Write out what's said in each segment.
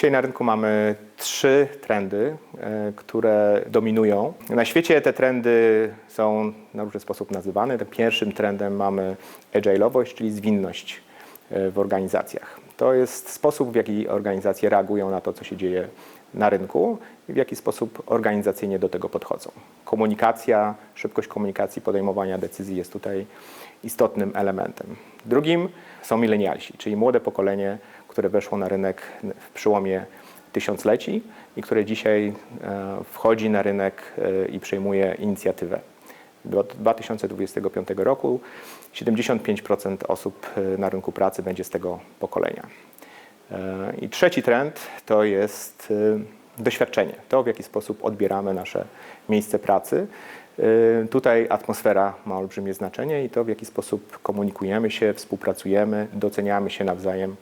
Dzisiaj na rynku mamy trzy trendy, e, które dominują. Na świecie te trendy są na różny sposób nazywane. Pierwszym trendem mamy agile'owość, czyli zwinność e, w organizacjach. To jest sposób, w jaki organizacje reagują na to, co się dzieje na rynku i w jaki sposób organizacyjnie do tego podchodzą. Komunikacja, szybkość komunikacji, podejmowania decyzji jest tutaj istotnym elementem. Drugim są milenialsi, czyli młode pokolenie, które weszło na rynek w przełomie tysiącleci i które dzisiaj e, wchodzi na rynek e, i przejmuje inicjatywę. Do 2025 roku 75% osób e, na rynku pracy będzie z tego pokolenia. I trzeci trend to jest doświadczenie, to w jaki sposób odbieramy nasze miejsce pracy. Tutaj atmosfera ma olbrzymie znaczenie i to w jaki sposób komunikujemy się, współpracujemy, doceniamy się nawzajem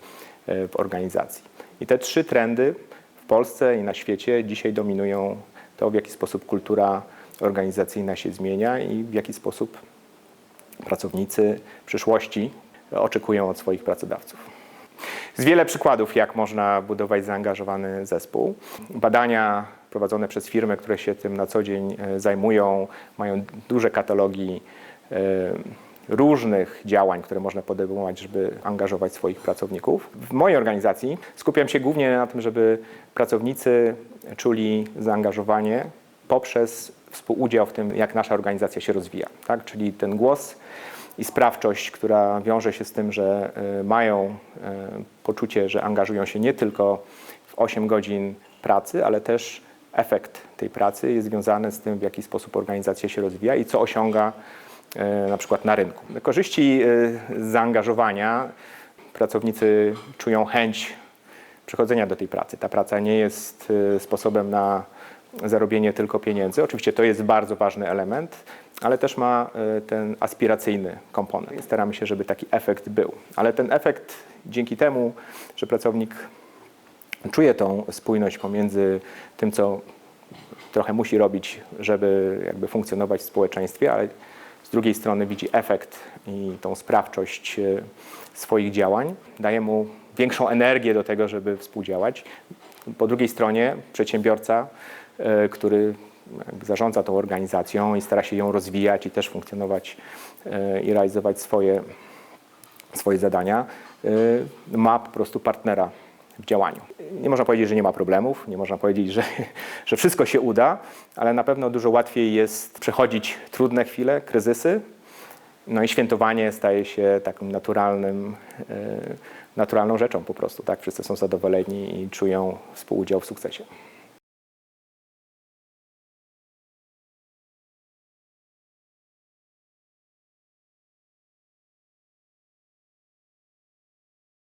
w organizacji. I te trzy trendy w Polsce i na świecie dzisiaj dominują to, w jaki sposób kultura organizacyjna się zmienia i w jaki sposób pracownicy przyszłości oczekują od swoich pracodawców. Jest wiele przykładów, jak można budować zaangażowany zespół. Badania prowadzone przez firmy, które się tym na co dzień e, zajmują, mają duże katalogi e, różnych działań, które można podejmować, żeby angażować swoich pracowników. W mojej organizacji skupiam się głównie na tym, żeby pracownicy czuli zaangażowanie poprzez współudział w tym, jak nasza organizacja się rozwija. Tak? Czyli ten głos i sprawczość, która wiąże się z tym, że y, mają y, poczucie, że angażują się nie tylko w 8 godzin pracy, ale też efekt tej pracy jest związany z tym, w jaki sposób organizacja się rozwija i co osiąga na przykład na rynku. Korzyści z zaangażowania pracownicy czują chęć przychodzenia do tej pracy. Ta praca nie jest sposobem na zarobienie tylko pieniędzy. Oczywiście to jest bardzo ważny element, ale też ma ten aspiracyjny komponent. Staramy się, żeby taki efekt był. Ale ten efekt dzięki temu, że pracownik czuje tą spójność pomiędzy tym, co trochę musi robić, żeby jakby funkcjonować w społeczeństwie, ale z drugiej strony widzi efekt i tą sprawczość y, swoich działań, daje mu większą energię do tego, żeby współdziałać. Po drugiej stronie przedsiębiorca, y, który zarządza tą organizacją i stara się ją rozwijać i też funkcjonować e, i realizować swoje, swoje zadania, e, ma po prostu partnera w działaniu. Nie można powiedzieć, że nie ma problemów, nie można powiedzieć, że, że wszystko się uda, ale na pewno dużo łatwiej jest przechodzić trudne chwile, kryzysy. No i świętowanie staje się takim naturalnym, e, naturalną rzeczą po prostu. Tak? Wszyscy są zadowoleni i czują współudział w sukcesie.